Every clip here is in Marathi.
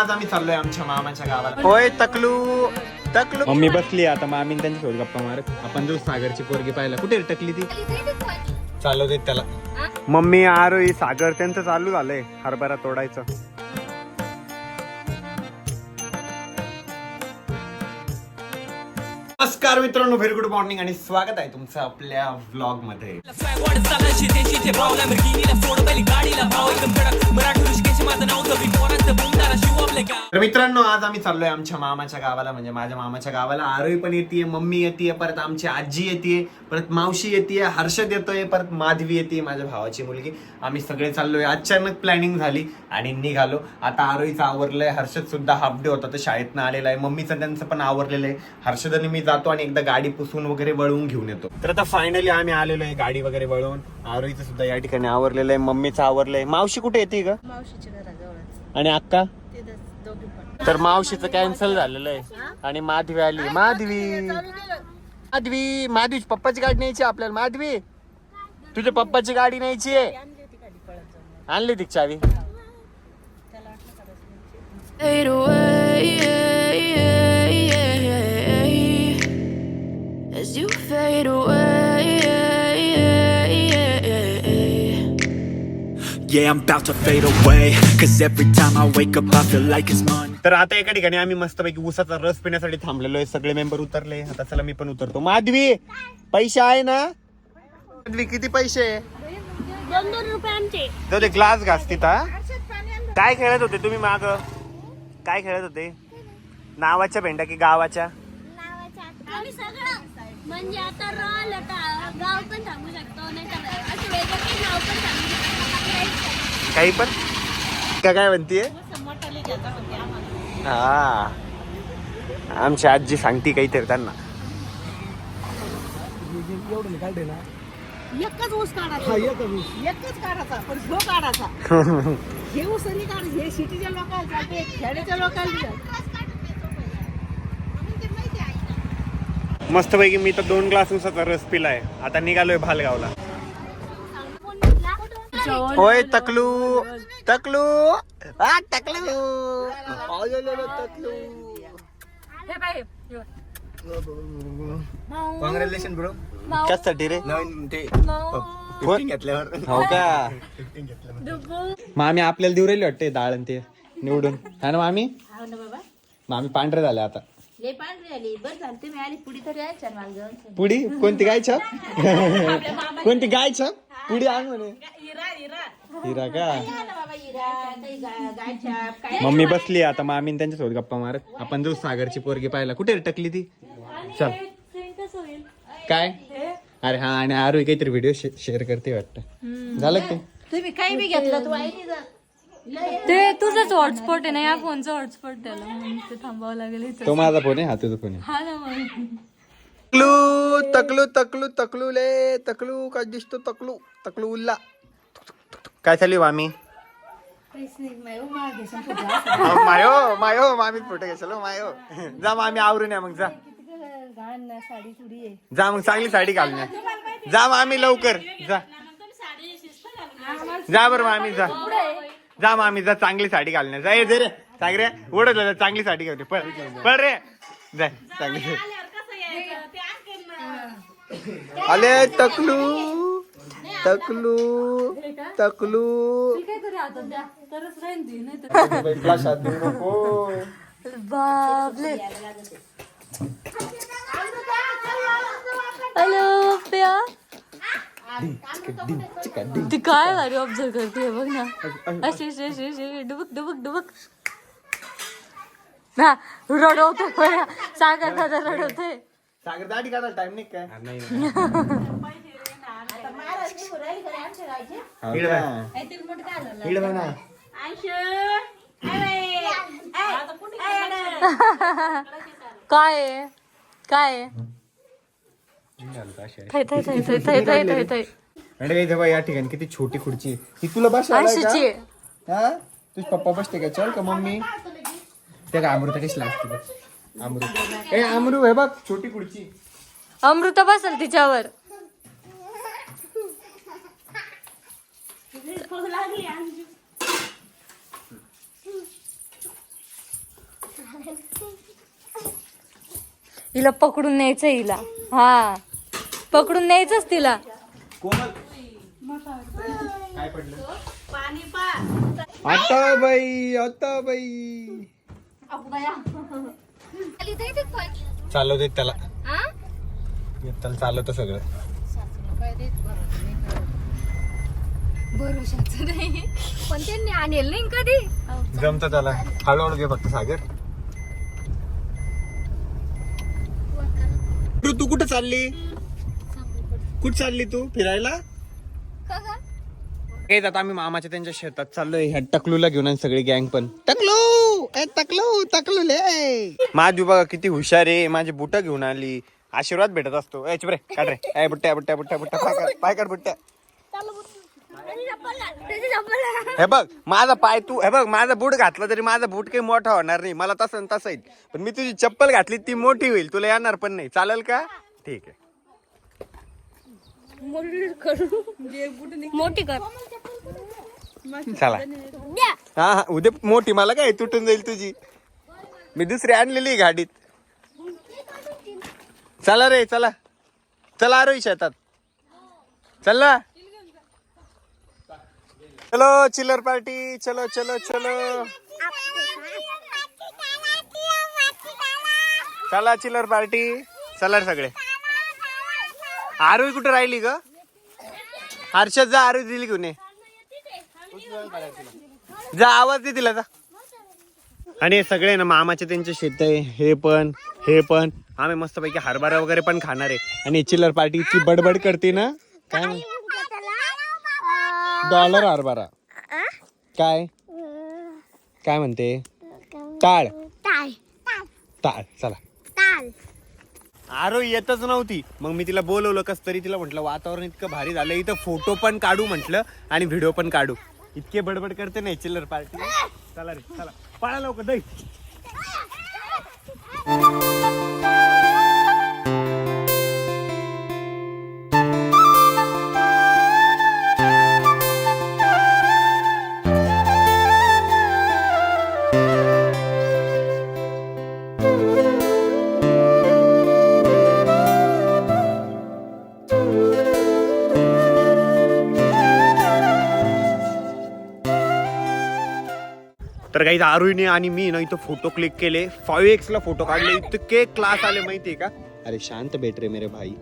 आज आम्ही चाललोय आमच्या मामाच्या गावाला होय तकलू तकलू. मम्मी बसली आता मामी त्यांच्यासोबत गप्पा मारत. आपण जो सागरची पोरगी पाहिला कुठे रे टकली ती? चालू देत त्याला. मम्मी आरोही सागर त्यांचं चालू झालंय हरभरा तोडायचं. नमस्कार मित्रांनो व्हेरी गुड मॉर्निंग आणि स्वागत आहे तुमचं आपल्या व्लॉगमध्ये तर मित्रांनो आज आम्ही चाललोय आमच्या मामाच्या गावाला म्हणजे माझ्या मामाच्या गावाला. आरोही पण येते मम्मी येते परत आमची आजी येते परत मावशी येते हर्षद येतोय परत माधवी येते माझ्या भावाची मुलगी. आम्ही सगळे चाललोय. अचानक प्लॅनिंग झाली आणि निघालो. आता आरोहीचं आवरलंय. हर्षद सुद्धा हाफ डे होता तर शाळेतनं आलेला आहे. मम्मीचं त्यांचं पण आवरलेलं आहे. हर्षद आणि मी जातो आणि एकदा गाडी पुसून वगैरे वळवून घेऊन येतो. तर आता फायनली आम्ही आलेलो आहे गाडी वगैरे वळवून. आरोहीचं सुद्धा या ठिकाणी आवरलेलं आहे मम्मीचं आवरलंय. मावशी कुठे येते घराजवळच. आणि अक्का? तिथंच दोघी पण. तर मावशीचं कॅन्सल झालेलं आहे. आणि माधवी आली. माधवी! माधवी! माधवी पप्पाची गाडी न्यायची आपल्याला. माधवी! तुझ्या पप्पाची गाडी न्यायची आहे. आणली ती चावी? As you fade away, yeah, I'm about to fade away. Cause every time I wake up I feel like it's Monday. तर आता एका ठिकाणी आम्ही मस्तपैकी उसाचा रस पिण्यासाठी थांबलेलो आहे. सगळे मेंबर उतरले. आता चला मी पण उतरतो. माधवी पैसे आहे ना? माधवी किती पैसे? दोन दोन रुपये आमचे. जाऊ दे ग्लास घास तिथं काय खेळत होते तुम्ही माग? काय खेळत होते? नावाच्या भेंडा की गावाच्या? आम्ही सगळं म्हणजे आता रॉल गाव पण सांगू शकतो नाही तर असं नाव पण सांगू शकतो. काही पण? का काय म्हणतीये? हा. आमची आजी सांगती काहीतरी त्यांना. एकच ऊस काढायचा. एकच काढायचा पण ह्यो काढायचा. हे ऊस नाही काढायचे हे सिटीच्या लोकांना चालते खेड्याच्या लोकांना मस्तपैकी मी तर दोन ग्लास उसाचा रस पिलाय. आता निघालोय भालगावला. होय तकलू. तकलू. आ, तकलू. कॉंग्रॅच्युलेशन ब्रो कशासाठी रे? नवीन ते कोण घेतल्यावर. हो का? मामी आपल्याला देऊ राहिली वाटते डाळ आणि ते निवडून. हा ना मामी? हो ना बाबा. मामी पांढरे झाले आता. लय पांढरी आली. बरं झालं तुम्ही आली पुढी तरी यायच्या ना मला जाऊन पुडी कोणती गाय छाप? कोणती गाय छाप? पुडी आण म्हणे. हिरा का? बाबा हिरा काही गा- गायछाप काय मम्मी बसली आता मामी त्यांच्यासोबत गप्पा मारत. आपण जाऊ सागरची पोरगी पाहिला कुठे रे टकली ती? चल. काय? अरे हा आणि आरू काहीतरी व्हिडिओ शेअर करते वाटतं. झालं का ते? तुम्ही काही बी घेतलं तू आई ते तुझंच हॉटस्पॉट आहे ना या फोनचं हॉटस्पॉट त्याला म्हणून ते थांबावं लागेल इथं. तो माझा फोन आहे? हा तुझा फोन आहे. हा ना मग. तकलू तकलू तकलू तकलू ले तकलू काय दिसतो तकलू तकलू उल्ला. काय चालू आहे मामी? अहो, मायो मायो मामी फोटो घेशाल हो, मायो. जा मामी आवरून या मग जा. साडी चुडी आहे जा मग चांगली साडी घालून या. जा मामी लवकर. जा. जा बरं मामी जा. जा मामी जा चांगली साडी घालण्या जा ये दे रे. सांग रे. ओढत जा, चांगली साडी ये. पळ. पळ रे. जा चांगली. आले तकलू तकलू तकलू. काहीतरी हातात द्या ती काय भारी ऑब्झर्व करते बघ ना. अशी अशी अशी अशी डुबक डुबक डुबक. ना रडवते सागर दादा रडवते सागर काढायला टाइम नाही काय? काय आहे? काय आहे? थाय थाय थाय थाय थाय थाय थाय थाय अरे इथे बा या ठिकाणी किती छोटी खुर्ची आहे. ही तुला बस आळशीची तुझ पप्पा बसते का? चल का मम्मी? त्या का अमृता कशी लागते अमृत. ए अमृत हे बघ छोटी खुर्ची. अमृता बसल तिच्यावर. हिला पकडून न्यायचं हिला. हा. पकडून न्यायचंच तिला. कोमल. काय पडलं? आता बाई आता बाई. चालवते त्याला. त्याला चालवतं सगळं. भरोशाच नाही पण त्यांनी आणेल नाही कधी जमत त्याला. हळूहळू घे फक्त सागर. तू कुठे कुठं चालली? कुठं चालली तू? फिरायला? काही आता आम्ही मामाच्या त्यांच्या शेतात चाललोय. ह्या टकलूला घेऊन आणि सगळी गँग पण. टकलू! ए टकलू टकलू ले. माझी बघा किती हुशार आहे. माझी बुट घेऊन आली. आशीर्वाद भेटत असतो. ए चुप रे काढ रे. ए बुट्ट्या बुट्ट्या बुट्ट्या बुट्ट्या पाय काढ पाय काढ बुट्ट्या. हे बघ माझा पाय तू हे बघ माझा बूट घातला तरी माझा बूट काही मोठा होणार नाही. मला तसं तसं येईल. पण मी तुझी चप्पल घातली ती मोठी होईल. तुला येणार पण नाही. चालेल का? ठीक आहे. मोठी कर. चला. हा हा उद्या मोठी मला काय तुटून जाईल तुझी. मी दुसरी आणलेली आहे गाडीत. चला रे चला. चला आरोही शेतात चल ना. चलो चिल्लर पार्टी. चलो चलो चलो. चला चिल्लर पार्टी. चला रे सगळे. आरोही कुठे राहिली ग? हर्षद जा आरोही दिली घेऊन ये. जा आवाज दे तिला जा. आणि हे सगळे ना मामाचे त्यांचे शेत आहे. हे पण हे पण. आम्ही मस्तपैकी हरभरा वगैरे पण खाणार आहे. आणि चिल्लर पार्टी इतकी बडबड करते ना. काय डॉलर हरभरा. काय? काय म्हणते? टाळ. टाळ चला. आरो येतच नव्हती. मग मी तिला बोलवलं कस तरी तिला म्हटलं वातावरण इतकं भारी झालं इथं फोटो पण काढू म्हटलं आणि व्हिडिओ पण काढू. इतके बडबड करते नाही चिल्लर पार्टी. चला रे चला. पळा लवकर दही. काही आरुईने आणि मी ना इथं फोटो क्लिक केले. फाईव्ह एक्स ला फोटो काढले. इतके क्लास आले माहितीये का? अरे शांत भेट रे मेरे भाई.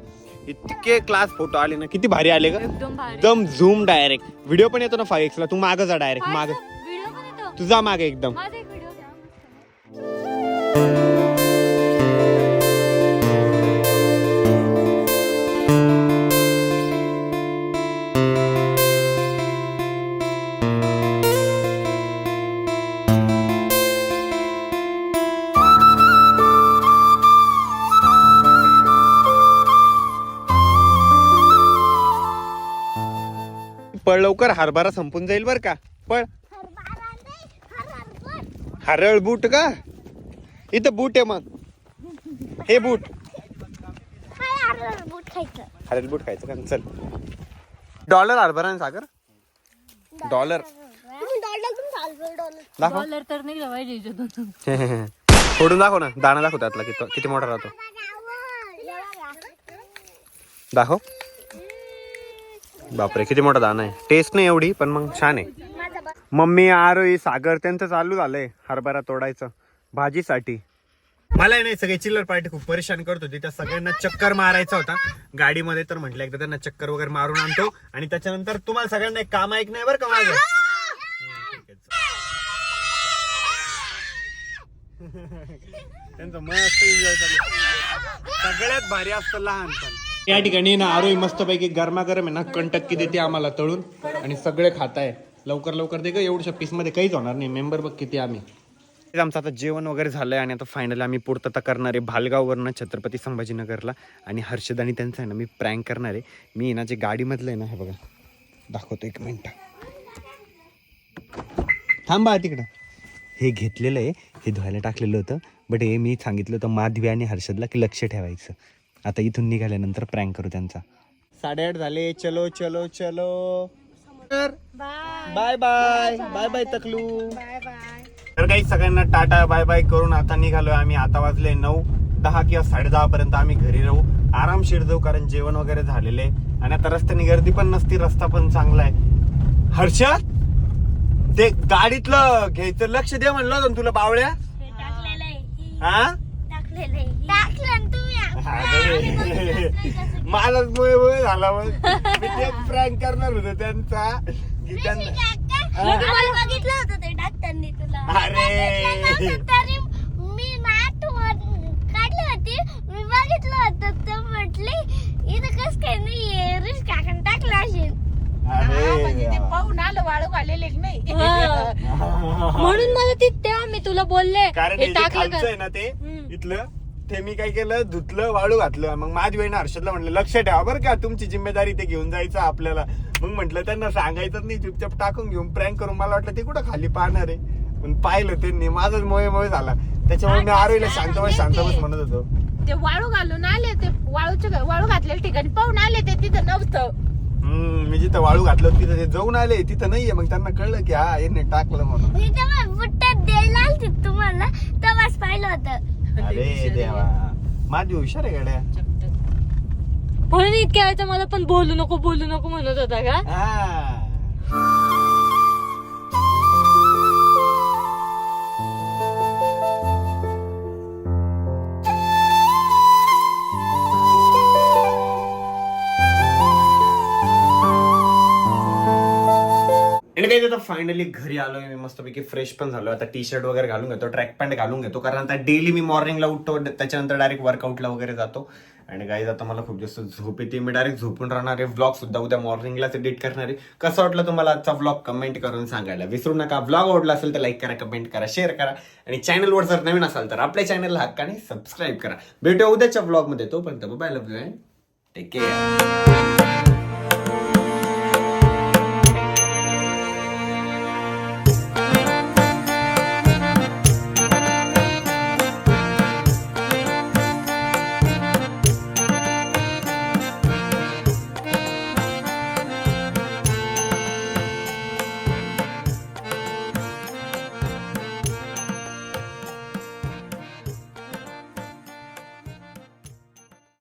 इतके क्लास फोटो आले ना. किती भारी आले का? एकदम भारी. एकदम झूम डायरेक्ट व्हिडिओ पण येतो ना फाईव्ह एक्स ला. तू माग जा डायरेक्ट माग. व्हिडिओ पण येतो. तुझा मागे एकदम. पळ लवकर हरभरा संपून जाईल बर का. पळ. हरळ बूट का? इथं बूट आहे मग. हे बूट. हरळ बूट खायचं का? चल. डॉलर हरभरा ना सागर? डॉलर. दाखव. डॉलर तर नाही फोडून दाखव ना. दाणा दाखव त्यातला. किती किती मोठा राहतो. दाखव. बापरे किती मोठा दाना आहे. टेस्ट नाही एवढी पण मग छान आहे. मम्मी आरोई सागर त्यांचं चालू झालंय हरभरा तोडायचं भाजीसाठी. मला नाही सगळे चिल्लर पार्टी खूप परेशान करत होती. त्या सगळ्यांना चक्कर मारायचा होता. गाडीमध्ये तर म्हटलं एकदा त्यांना चक्कर वगैरे मारून आणतो. आणि त्याच्यानंतर तुम्हाला सगळ्यांना एक काम ऐक नाही बरं का माझं? त्यांचं मस्त एन्जॉय चालू सगळ्यात भारी असतं लहानपण. या ठिकाणी ना आरोही मस्तपैकी गरमागरम आहे ना कंटक्की देते आम्हाला तळून. आणि सगळे खाताय. लवकर लवकर दे का एवढ्या पीसमध्ये काहीच होणार नाही. मेंबर बघ किती आम्ही. आमचं आता जेवण वगैरे झालंय आणि आता फायनली आम्ही पूर्तता करणार आहे भालगाववरनं छत्रपती संभाजीनगरला आणि हर्षद आणि त्यांचं आहे ना मी प्रँक करणार आहे. मी ना जे गाडीमधलं आहे ना हे बघा. दाखवतो एक मिनटं. थांबा तिकडं. हे घेतलेलं आहे हे धुवायला टाकलेलं होतं बट हे मी सांगितलं होतं माधवी आणि हर्षदला की लक्ष ठेवायचं. आता इथून निघाल्यानंतर प्रँक करू त्यांचा. साडेआठ झाले. चलो चलो चलो. बाय बाय बाय बाय तकलू. बाय बाय तर काही सगळ्यांना टाटा बाय बाय करून आता निघालोय आम्ही. आता वाजले नऊ दहा किंवा साडे दहा पर्यंत आम्ही घरी राहू. आरामशीर जाऊ कारण जेवण वगैरे झालेले आणि आता रस्त्याने गर्दी पण नसती रस्ता पण चांगला आहे. हर्षद ते गाडीतलं घ्यायचं लक्ष दे म्हणलं तुला बावळ्या? हे मुळे झाला मग. मी ते प्रँक करणार होतो त्यांचा. की त्यांना आम्ही बघितलं होतं ते टाकताना तुला. अरे. तरी मी काढली होती. मी बघितलं होतं तर म्हटले इथं कस काय नाहीये? रिस्क काकण टाकलं असेल. म्हणजे पाहून आलं वाळू घालेले की नाही. म्हणून मला ती तेव्हा मी तुला बोलले. कारण टाकलं ना ते. इथलं ते मी काय केलं धुतलं वाळू घातलं. मग माझी बहीण हर्षदला म्हणलं लक्ष ठेवा बरं का तुमची जिम्मेदारी ते घेऊन जायचं आपल्याला. मग म्हटलं त्यांना सांगायचं नाही चुपचाप टाकून घेऊन प्रँक करून मला वाटलं ते कुठं खाली पाहणार आहे? पण पाहिलं त्यांनी माझाच मोये मोये झाला. त्याच्यामुळे मी आरोईला शांत बस शांत बस म्हणत होतो. ते वाळू घालून आले ते वाळूच्या वाळू घातलेल्या ठिकाणी. पाहून आले ते तिथं नव्हतं. हम्म मी जिथं वाळू घातलं होतं तिथं ते जाऊन आले. तिथं नाहीये. मग त्यांना कळलं की हा यांनी टाकलं म्हणून. मी तेव्हा बुट्ट्यात द्यायला आलती तुम्हाला तेव्हाच पाहिलं होतं. अरे देवा. माझी हुशार आहे गड्या. म्हणून इतक्या वेळेचा मला पण बोलू नको बोलू नको म्हणत होता का? फायनली घरी आलोय मी मस्तपैकी फ्रेश पण झालो आता टी शर्ट वगैरे घालून घेतो ट्रॅक पॅन्ट घालून घेतो. कारण आता डेली मी मॉर्निंगला उठतो त्याच्यानंतर डायरेक्ट वर्कआउटला वगैरे जातो. आणि काही आता मला खूप जास्त झोप येते. मी डायरेक्ट झोपून राहणार आहे. व्लॉग सुद्धा उद्या मॉर्निंगलाच एडिट करणार आहे. कसं वाटलं तुम्हाला आजचा व्लॉग कमेंट करून सांगायला. विसरू नका. व्लॉग आवडला असेल तर लाईक करा कमेंट करा शेअर करा. आणि चॅनलवर जर नवीन असाल तर आपल्या चॅनलला हक्काने सबस्क्राईब करा. भेटूया उद्याच्या व्लॉगमध्ये तोपर्यंत बाय लव्ह टेक केअर